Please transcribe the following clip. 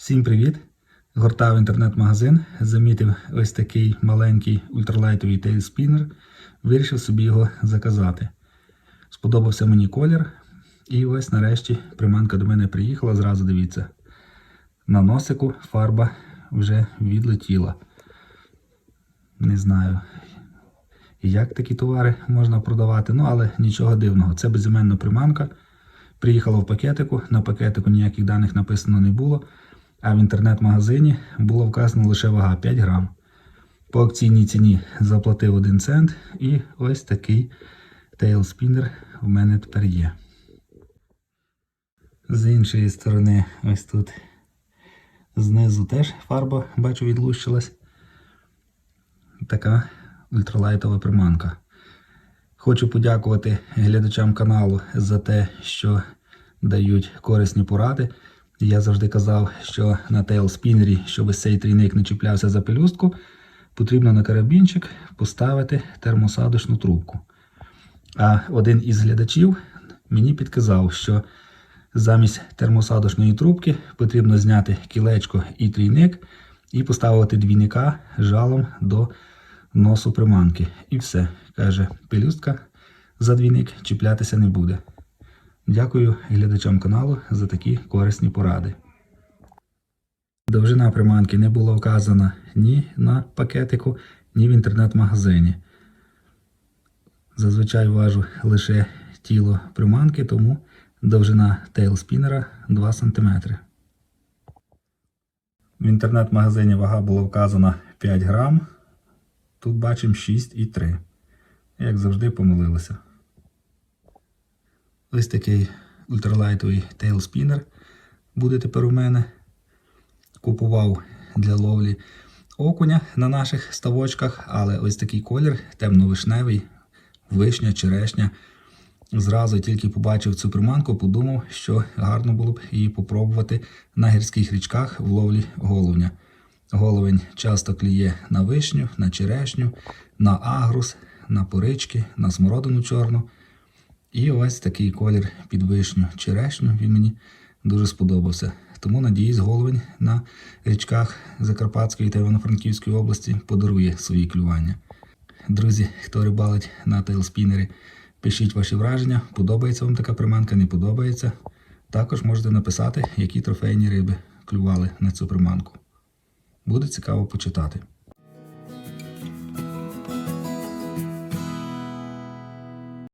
Всім привіт! Гортав інтернет-магазин, замітив ось такий маленький ультралайтовий тейлспінер, вирішив собі його заказати. Сподобався мені колір, і ось нарешті приманка до мене приїхала, зразу дивіться. На носику фарба вже відлетіла. Не знаю, як такі товари можна продавати, ну але нічого дивного. Це безіменна приманка. Приїхала в пакетику, на пакетику ніяких даних написано не було. А в інтернет-магазині було вказано лише вага 5 грам. По акційній ціні заплатив 1 цент, і ось такий тейлспінер в мене тепер є. З іншої сторони, ось тут знизу теж фарба, бачу, відлущилась. Така ультралайтова приманка. Хочу подякувати глядачам каналу за те, що дають корисні поради. Я завжди казав, що на тейлспінері, щоб цей трійник не чіплявся за пелюстку, потрібно на карабінчик поставити термосадочну трубку. А один із глядачів мені підказав, що замість термосадочної трубки потрібно зняти кілечко і трійник і поставити двійника жалом до носу приманки. І все. Каже, пелюстка за двійник чіплятися не буде. Дякую глядачам каналу за такі корисні поради. Довжина приманки не була вказана ні на пакетику, ні в інтернет-магазині. Зазвичай важу лише тіло приманки, тому довжина тейлспінера 2 см. В інтернет-магазині вага була вказана 5 грам. Тут бачимо 6,3. Як завжди, помилилися. Ось такий ультралайтовий тейлспінер буде тепер у мене. Купував для ловлі окуня на наших ставочках, але ось такий колір темно-вишневий, вишня, черешня. Зразу тільки побачив цю приманку, подумав, що гарно було б її попробувати на гірських річках в ловлі головня. Головень часто кліє на вишню, на черешню, на агрус, на порички, на смородину чорну. І ось такий колір під вишню черешню він мені дуже сподобався. Тому, надіюсь, головень на річках Закарпатської та Івано-Франківської області подарує свої клювання. Друзі, хто рибалить на тейлспінері, пишіть ваші враження, подобається вам така приманка, не подобається. Також можете написати, які трофейні риби клювали на цю приманку. Буде цікаво почитати.